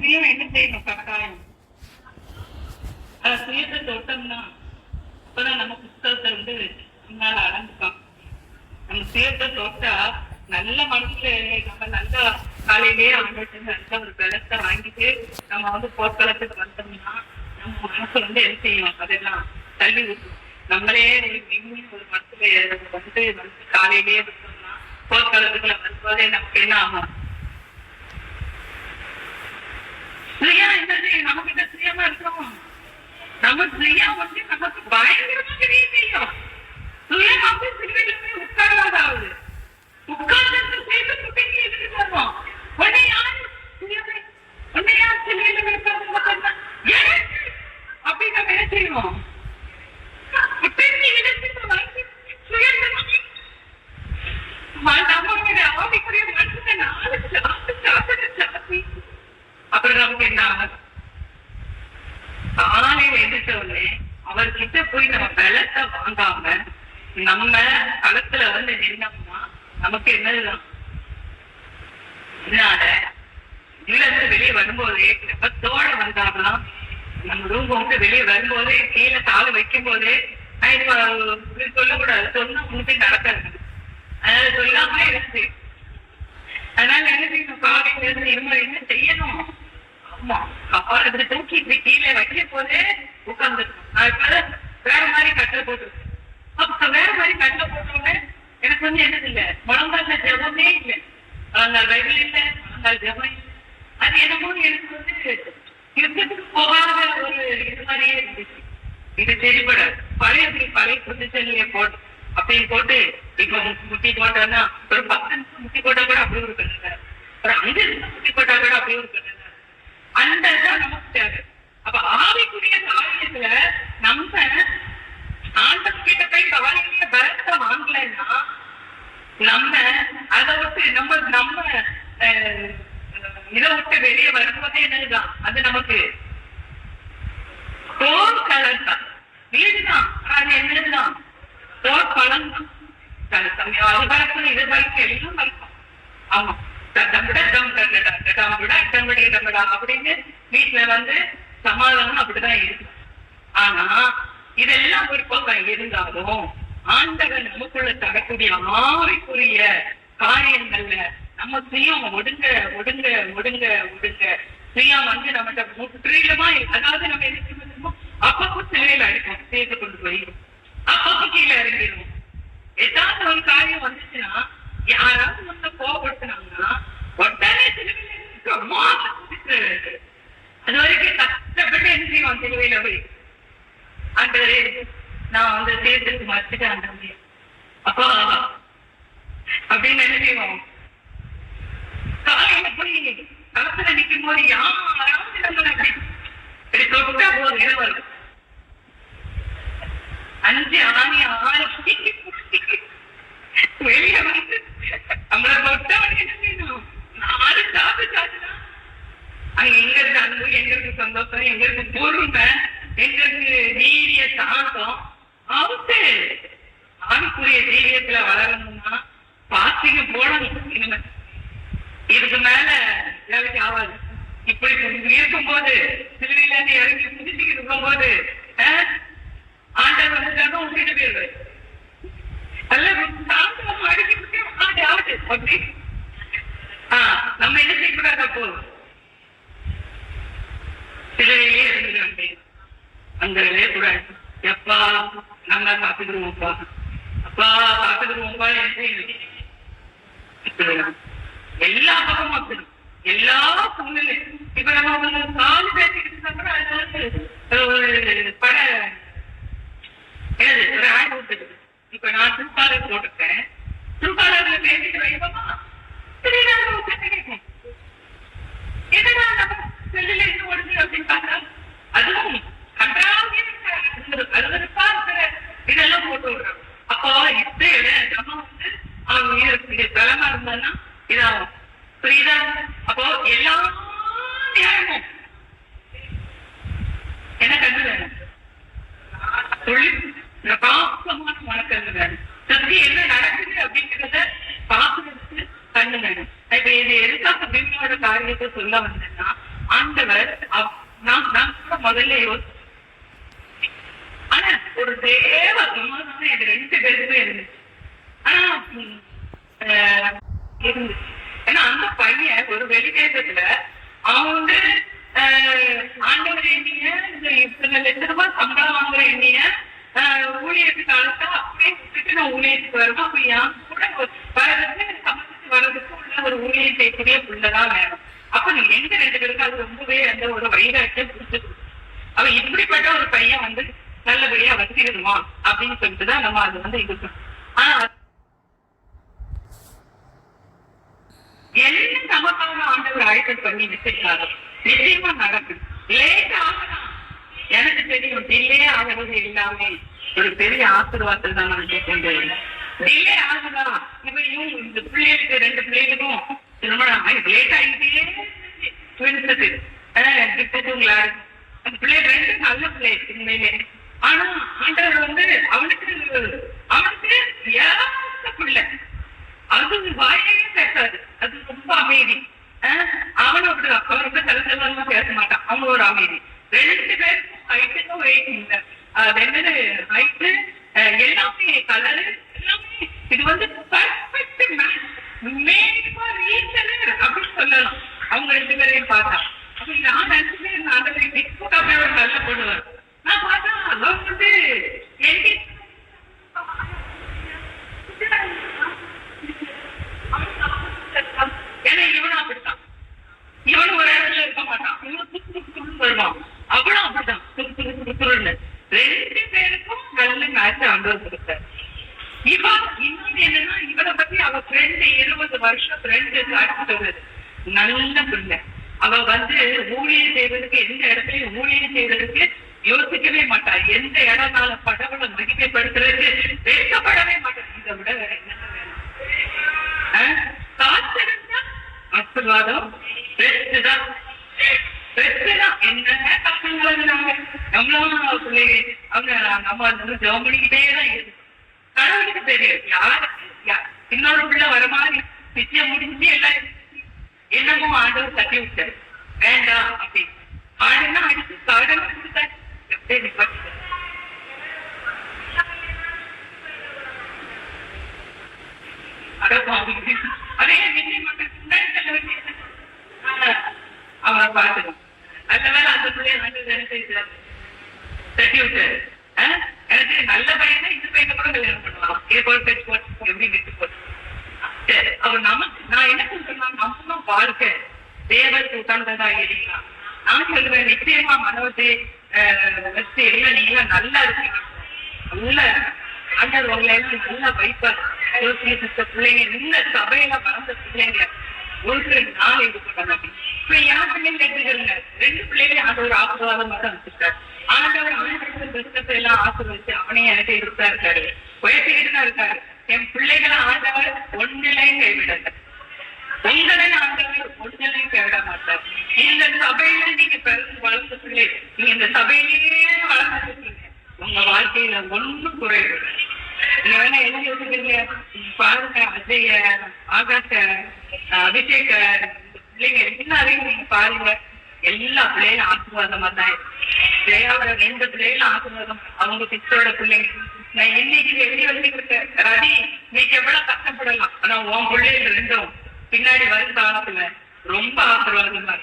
சுயம் என்ன செய்யணும் கட்டாயம். அது சுயத்தை தொட்டோம்னா அப்பதான் நம்ம புத்தகத்தை வந்து நம்மளால அடைஞ்சுக்கலாம் நம்ம சுயத்தை தொட்டா நல்ல மனசுல நம்ம நல்ல காலையிலேயே அவங்கள்ட்ட நல்ல ஒரு பலத்தை வாங்கிட்டு நம்ம வந்து போர்க்களத்துக்கு வந்தோம்னா நம்ம மனசு வந்து என்ன செய்யும்? அதெல்லாம் தள்ளி விட்டுரும். நம்மளே ஒரு மனசுல வந்து மனசு காலையிலேயே வந்தோம்னா போர்க்களத்துக்குள்ள வரும்போதே நமக்கு என்ன ஆகும்? சுயம் என்னது செய்யும் நம்ம கிட்ட சுயமா இருக்கோம் நம்ம சுயம் வந்து நமக்கு பயங்கரமா தெரிய செய்யும் சுயமா வந்து சிறுவையில போய் உட்காராதாவது உட்கார்ந்து சேர்ந்து குட்டிங்க எதுக்கு தருவோம் உன்னை யாரு? சுயமே உன்னை யார் சிறுவையில உட்கார்ந்து அப்படி நம்ம என்ன செய்வோம்? நம்ம எடுத்து ஆவிக்குரிய மனசுல நாலு அப்புறம் என்ன காலையில எந்திரிச்ச உடனே அவர்கிட்ட போய் நம்ம பலத்தை வாங்காம நம்ம களத்துல வந்து நின்னோம்னா நமக்கு என்னதுதான்? இதனால உள்ள இருந்து வெளியே வரும்போதே வெப்பத்தோட வந்தாங்கன்னா நம்ம ரூம் விட்டு வெளியே வரும்போதே கீழே காலை வைக்கும் போதே சொல்லக்கூடாது சொன்னா முன்னாடி நடக்காது. அதனால சொல்லாம இருக்கு. அதனால என்ன செய்யணும்? காலையில இருந்து இருமல் என்ன செய்யணும்? ஆமா. அப்பால தூக்கி கீழே வைக்க போதே உட்கார்ந்து வேற மாதிரி கட்டை போட்டுருக்கேன். அப்ப வேற மாதிரி கட்டை போட்டோன்னே எனக்கு வந்து என்னது இல்ல? முழங்கால ஜபமே இல்ல. முழங்கால் வயல் இல்ல முழங்கால் ஜபம் இல்ல. அது என்னமோ எனக்கு வந்து யுத்தத்துக்கு போகாத ஒரு இது மாதிரியே இருந்துச்சு. இது சரிபடாது பழைய பழைய பொசிஷன்லயே போட்டு அப்படின்னு போட்டு இப்ப முட்டி போட்டோம்னா ஒரு பத்து நிமிஷம் முட்டி போட்டா கூட அப்படி ஒரு கண்ணு ஒரு அஞ்சு நிமிஷம் முட்டி போட்டா கூட அப்படி ஒரு கண்ணு அந்த இதுதான் நமக்கு தேவை. அப்ப ஆவிக்குரிய காரியத்துல நம்ம ஆண்டவன் கிட்ட போய் கவலையிலேயே பலத்தை வாங்கலைன்னா நம்ம அதை விட்டு நம்ம நம்ம அஹ், இதை விட்டு வெளியே வரும்போதே என்னதுதான்? அது நமக்கு போர் கலர் தான் வீடுதான். அது என்னதுதான்? போர் பழம் தான் அது பழக்கம் இது பழக்கம் எல்லாம் பழக்கம் ஆமா. அப்படின்னு வீட்டுல வந்து சமாதானம் அப்படிதான் இருக்கு. ஆனா இதெல்லாம் ஒரு பக்கம் இருந்தாலும் ஆண்டவன் நமக்குள்ள தரக்கூடிய ஆவிக்குரிய காரியங்கள்ல நம்ம சுயம் ஒடுங்க ஒடுங்க ஒடுங்க ஒடுங்க. சுயம் வந்து நம்மகிட்ட முற்றிலுமா அதாவது நம்ம என்ன செய்வோம் அப்பப்போ சிலையில அடிக்கும் சேர்த்து கொண்டு போய் அப்பப்போ கீழே இறங்கிடும் ஏதாவது ஒரு காரியம் வந்துச்சுன்னா யாராவது வந்து கோவப்படுத்தினாங்கன்னா உடனே சிலுவையில இருந்து மாசம் குதிச்சு, அது வரைக்கும் கஷ்டப்பட்டு என்ன செய்வோம் சிலுவையில போய் அந்த நான் வந்து சேர்த்துக்கு அந்த அப்படின்னு என்ன காலையில போய் களத்துல நிக்கும் போது யாராவது நம்மளை இப்படி தொட்டா வரும் அஞ்சு ஆணி ஆறு வெளியே வந்து நம்மள என்ன நாலு சாத்து சாத்துனா அங்க எங்க இருக்கு அன்பு? எங்க இருக்கு சந்தோஷம்? எங்க இருக்கு இருக்கும் போது சிலுவையில இருந்து இறங்கி குதிச்சுக்கிட்டு இருக்கும்போது ஆஹ், ஆண்டவர் வந்துட்டாலும் விட்டுட்டு போயிடுவாரு அல்ல சாந்தம் அடிக்க முடியும் அப்படி? ஆஹ் நம்ம என்ன செய்யக்கூடாது அப்போ? சிலுவையிலே இருந்துட்டு அங்க கூட எப்பா நம்ம காத்துக்கிடுவோம்ப்பா அப்பா. காத்துக்கிடுவோம்ப்பா என்று எல்லா பக்கமும் அப்படி எல்லா சூழ்நிலையும். இப்ப நம்ம ஒரு கால் பேசிக்கிட்டு அப்புறம் அது வந்து ஒரு பட என்னது ஒரு ஆட் விட்டுது இப்ப நான் திருப்பாளர் போட்டிருக்கேன். திருப்பாளர்ல பேசிட்டு வைப்பமா திருநாள் அது கேட்கும். என்னடா நம்ம செல்லில் இருந்து ஓடுது அப்படின்னு பார்த்தா அதுவும் கன்றாவியா இருக்கிற இருக்கிற இதெல்லாம் போட்டு விடுறோம் அப்போ இந்த நம்ம வந்து அவங்க தலைமா பலமா இதாகும். புரியுதா? அப்போ எல்லா வேணும்? தொழில் வேணும். என்ன நடக்குது அப்படிங்கிறத பாக்குறதுக்கு கண்ணு வேணும். இப்ப இது எதுக்காக பின்னோட காரியத்தை சொல்ல வந்தேன்னா ஆண்டவர் நாம் கூட முதல்ல யோசி- ஆனா ஒரு தேவ சமாதானம் இது ரெண்டு பேருக்குமே இருந்துச்சு. ஆனா இருந்துச்சு. ஏன்னா அந்த பையன் ஒரு வெளிதேசத்துல அவன் வந்து ஆஹ், ஆண்டவர் எண்ணிய இந்த இத்தனை லட்ச ரூபாய் சம்பளம் வாங்குற எண்ணிய ஆஹ், ஊழியத்துக்கு அழைச்சா அப்படியே விட்டுட்டு நான் ஊழியத்துக்கு வருவேன். அப்ப என் கூட வர்றதுக்கு சமைச்சு வர்றதுக்கு உள்ள ஒரு ஊழியம் செய்யக்கூடிய புள்ளதான் வேணும். அப்ப நீ எங்க ரெண்டு பேருக்கு அது ரொம்பவே அந்த ஒரு வைராக்கியம் பிடிச்சிருக்கு அவ இப்படிப்பட்ட ஒரு பையன் வந்து நல்லபடியா வச்சிருவான் அப்படின்னு சொல்லிட்டுதான் நம்ம அது வந்து இது ஆனா என்ன நமக்காக பண்ணி வச்சிருக்காரோ நிச்சயமா நடக்கும். லேட் ஆகலாம். எனக்கு தெரியும் டிலே ஆகிறது எல்லாமே ஒரு பெரிய ஆசீர்வாதத்தை தான் நான் கேட்கின்றேன். டிலே ஆகலாம் இவரையும் இந்த பிள்ளைகளுக்கு ரெண்டு பிள்ளைகளுக்கும் திருமணம் லேட் ஆகிட்டே ட்வின்ஸுக்கு கிட்டத்துங்களா அந்த பிள்ளை ரெண்டு நல்ல பிள்ளை உண்மையிலே. ஆனா ஆண்டவர் வந்து அவனுக்கு அவனுக்கு ஏராளமான பிள்ளை. அது வாயே பேசாது. அது ரொம்ப அமைதி. அவனும் அப்படிதான். அவன் ரொம்ப தலத்தலமா பேச மாட்டான். அவங்க ஒரு அமைதி. ரெண்டு பேருக்கும் ஹைட்டுக்கும் வெயிட் இல்லை. அது என்னது? ஹைட்டு எல்லாமே கலரு எல்லாமே இது வந்து perfect match made for each அப்படின்னு சொல்லலாம் அவங்க ரெண்டு பேரையும் பார்த்தா அப்ப நான் நினைச்சுட்டு நான் அந்த டிக் போட்டு அப்படியே ஒரு நல்ல போடுவேன் நான் பார்த்தா அவன் வந்து எங்கே ஏன்னா இவனும் அப்படித்தான் இவனும் ஒரு இடத்துல இருக்க மாட்டான் இவனும் துரு துரு துருன்னு வருவான் அவளும் அப்படித்தான் துரு துரு துரு துருன்னு ரெண்டு பேருக்கும் நல்ல மேட்ச் ஆண்டவர் கொடுத்தார் இவ இன்னொன்னு என்னன்னா இவளை பத்தி அவ ஃப்ரெண்டு இருபது வருஷம் ஃப்ரெண்டு காட்சி சொன்னது நல்ல பிள்ளை. அவ வந்து ஊழியர் செய்வதற்கு எந்த இடத்துலயும் ஊழியர் செய்வதற்கு யோசிக்கவே மாட்டா. எந்த இடம்னால படவளை மகிமைப்படுத்துறதுக்கு வெட்கப்படவே மாட்டான் இதை விட வேற என்ன வேணும்? காத்திருந்தா ஆசீர்வாதம் பெற்றுதான் என்ன கஷ்டங்கள் இருந்தாங்க நம்மளும் பிள்ளைங்க. அவங்க நம்ம வந்து தான் இருக்கு. கடவுளுக்கு தெரியும்? யாருக்கு இன்னொரு பிள்ளை வர மாதிரி நிச்சயம் முடிஞ்சு எல்லாம் என்னமோ ஆண்டவர் தட்டி விட்டாரு. வேண்டாம் அப்படின்னு ஆடுனா அடிச்சு காடனா கொடுத்தாரு எப்படி நிப்பாட்டு அதே விஜய் மக்களுக்கு அவரை பார்த்துக்கணும். அந்த வேலை அந்த பிள்ளைய வந்து தட்டி விட்டாரு ஆஹ், எனக்கு நல்ல பையனா இந்த கல்யாணம் பண்ணலாம் போட்டு எப்படி விட்டு போட்டு அவர் நமக்கு நான் என்ன சொல்றேன்னா நம்ம வாழ்க்கை தேவத்தை உட்கார்ந்ததா இருக்கலாம். நான் சொல்லுவேன் நிச்சயமா மனோஜே வச்சு எல்லாம் நீங்க நல்லா இருக்கீங்க. நல்லா இருக்கு. ஆண்டவர் உங்களை எல்லாம் நல்லா வைப்பார். சித்த பிள்ளைங்க நல்ல சபையில வளர்ந்த பிள்ளைங்க. ஒரு நாள் இது பண்ணாங்க இப்ப என் பிள்ளைங்க எடுத்துக்கிறீங்க ரெண்டு பிள்ளைகளையும் ஆண்டவர் ஆசீர்வாதமா தான் வச்சிருக்காரு ஆண்டவர் ஆண்டவர் பிசினஸ் எல்லாம் ஆசீர்வதிச்சு அவனையும் எனக்கு இருப்பா இருக்காரு. உயர்த்திக்கிட்டு தான் இருக்காரு. என் பிள்ளைகளை ஆண்டவர் ஒன்றிலையும் கைவிடல. உங்களை ஆண்டவர் ஒன்றிலையும் கைவிட மாட்டார் இந்த சபையில நீங்க பிறந்து வளர்ந்த பிள்ளை நீங்க இந்த சபையிலேயே வளர்ந்துருக்கீங்க. உங்க வாழ்க்கையில ஒண்ணும் குறைவு இல்லை. நீங்க வேணா என்ன யோசிக்கிறீங்க? பாருங்க அஜய ஆகாஷ அபிஷேக பிள்ளைங்க எல்லாரையும் நீங்க பாருங்க. எல்லா பிள்ளைகளும் ஆசீர்வாதமா தான் ஜெயாவோட ரெண்டு பிள்ளைகளும் ஆசீர்வாதம். அவங்க சிஸ்டரோட பிள்ளைங்க. நான் இன்னைக்கு எப்படி வந்து அடி நீக்கு எவ்வளவு கஷ்டப்படலாம். ஆனா உன் பிள்ளைகள் ரெண்டும் பின்னாடி வரும் காலத்துல ரொம்ப ஆசீர்வாதமா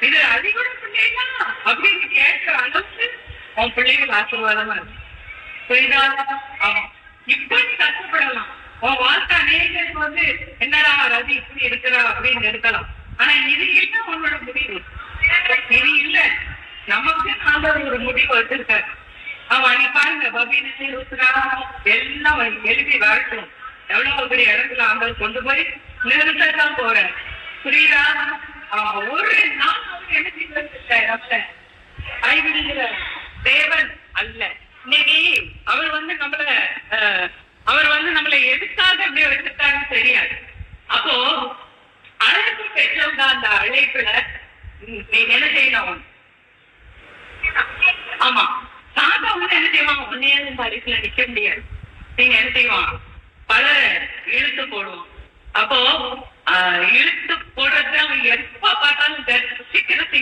இது அதிகோட பிள்ளைகளா? அப்படின்னு கேட்கிற அளவுக்கு உன் பிள்ளைகள் ஆசீர்வாதமா இருக்கு. புரியுதா? ஆமா. இப்ப நீ கஷ்டப்படலாம். உன் வாழ்க்கை அநேகருக்கு வந்து என்னடா ரவி இப்படி இருக்கிறா அப்படின்னு இருக்கலாம் ஆனா இது இல்ல உன்னோட முடிவு? இது இல்ல. நமக்கு ஆண்டவர் ஒரு முடிவு வச்சிருக்காரு. அவன் நீ பாருங்க பபீனத்தை எல்லாம் எழுதி வரட்டும். எவ்வளவு பெரிய இடத்துல ஆண்டவர் கொண்டு போய் நிறுத்தத்தான் போறேன். புரியுதா? அவன் ஒரு நாள் அவர் எழுதி செய்வார் கைவிடுகிற தேவன் அல்ல. இன்னைக்கு அவர் வந்து நம்மள அஹ், அவர் வந்து நம்மளை எதுக்காக அப்படி வச்சிருக்காருன்னு தெரியாது. அப்போ அழைப்பு பெற்றவங்க அந்த அழைப்புல என்ன செய்யணும் ஆமா. சாதா வந்து என்ன செய்வான்? உன்னையே இந்த அழைப்புல நிக்க முடியாது. நீங்க என்ன செய்வான்? பல இழுத்து போடுவோம் அப்போ இழுத்து போடுறது அவன் எப்ப பார்த்தாலும் சீக்கிரம்